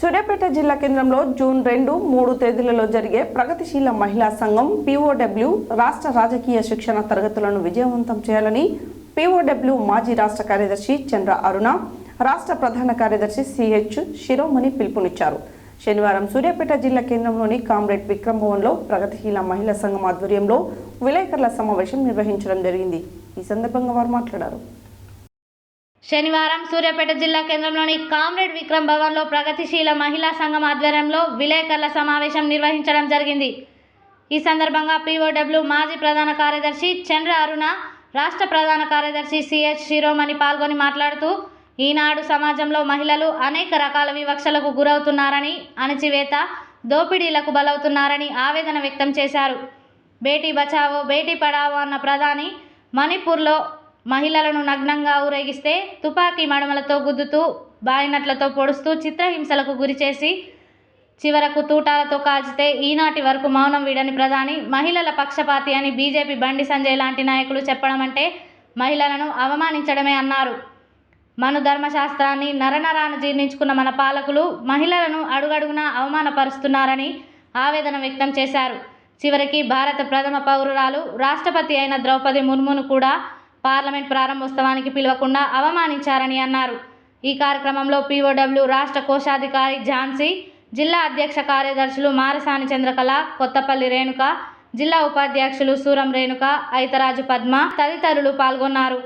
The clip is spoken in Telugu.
సూర్యాపేట జిల్లా కేంద్రంలో జూన్ రెండు మూడు తేదీలలో జరిగే ప్రగతిశీల మహిళా సంఘం పీఓడబ్ల్యూ రాష్ట్ర రాజకీయ శిక్షణ తరగతులను విజయవంతం చేయాలని పీఓడబ్ల్యూ మాజీ రాష్ట్ర కార్యదర్శి చంద్ర అరుణ రాష్ట్ర ప్రధాన కార్యదర్శి సిహెచ్ శిరోమణి పిలుపునిచ్చారు. శనివారం సూర్యాపేట జిల్లా కేంద్రంలోని కామ్రేడ్ విక్రమ్ భవన్లో ప్రగతిశీల మహిళా సంఘం ఆధ్వర్యంలో విలేకరుల సమావేశం నిర్వహించడం జరిగింది. ఈ సందర్భంగా వారు మాట్లాడారు. శనివారం సూర్యాపేట జిల్లా కేంద్రంలోని కామ్రేడ్ విక్రమ్ భవన్లో ప్రగతిశీల మహిళా సంఘం ఆధ్వర్యంలో విలేకరుల సమావేశం నిర్వహించడం జరిగింది. ఈ సందర్భంగా పీఓడబ్ల్యూ మాజీ ప్రధాన కార్యదర్శి చంద్ర అరుణ రాష్ట్ర ప్రధాన కార్యదర్శి సిహెచ్ శిరోమణి పాల్గొని మాట్లాడుతూ ఈనాడు సమాజంలో మహిళలు అనేక రకాల వివక్షలకు గురవుతున్నారని అణచివేత దోపిడీలకు బలవుతున్నారని ఆవేదన వ్యక్తం చేశారు. బేటీ బచావో బేటీ పడావో అన్న ప్రధాని మణిపూర్లో మహిళలను నగ్నంగా ఊరేగిస్తే తుపాకీ మడమలతో గుద్దుతూ బాయినట్లతో పొడుస్తూ చిత్రహింసలకు గురిచేసి చివరకు తూటాలతో కాల్చితే ఈనాటి వరకు మౌనం వీడని ప్రధాని మహిళల పక్షపాతి అని బీజేపీ బండి సంజయ్ లాంటి నాయకులు చెప్పడం అంటే మహిళలను అవమానించడమే అన్నారు. మన ధర్మశాస్త్రాన్ని నరనరాన జీర్ణించుకున్న మన పాలకులు మహిళలను అడుగడుగునా అవమానపరుస్తున్నారని ఆవేదన వ్యక్తం చేశారు. చివరికి భారత ప్రథమ పౌరురాలు రాష్ట్రపతి అయిన ద్రౌపది ముర్మును కూడా పార్లమెంట్ ప్రారంభోత్సవానికి పిలవకుండా అవమానించారని అన్నారు. ఈ కార్యక్రమంలో పీఓడబ్ల్యూ రాష్ట్ర కోశాధికారి ఝాన్సీ జిల్లా అధ్యక్ష కార్యదర్శులు మారసాని చంద్రకళ కొత్తపల్లి రేణుక జిల్లా ఉపాధ్యక్షులు సూరం రేణుక ఐతరాజు పద్మ తదితరులు పాల్గొన్నారు.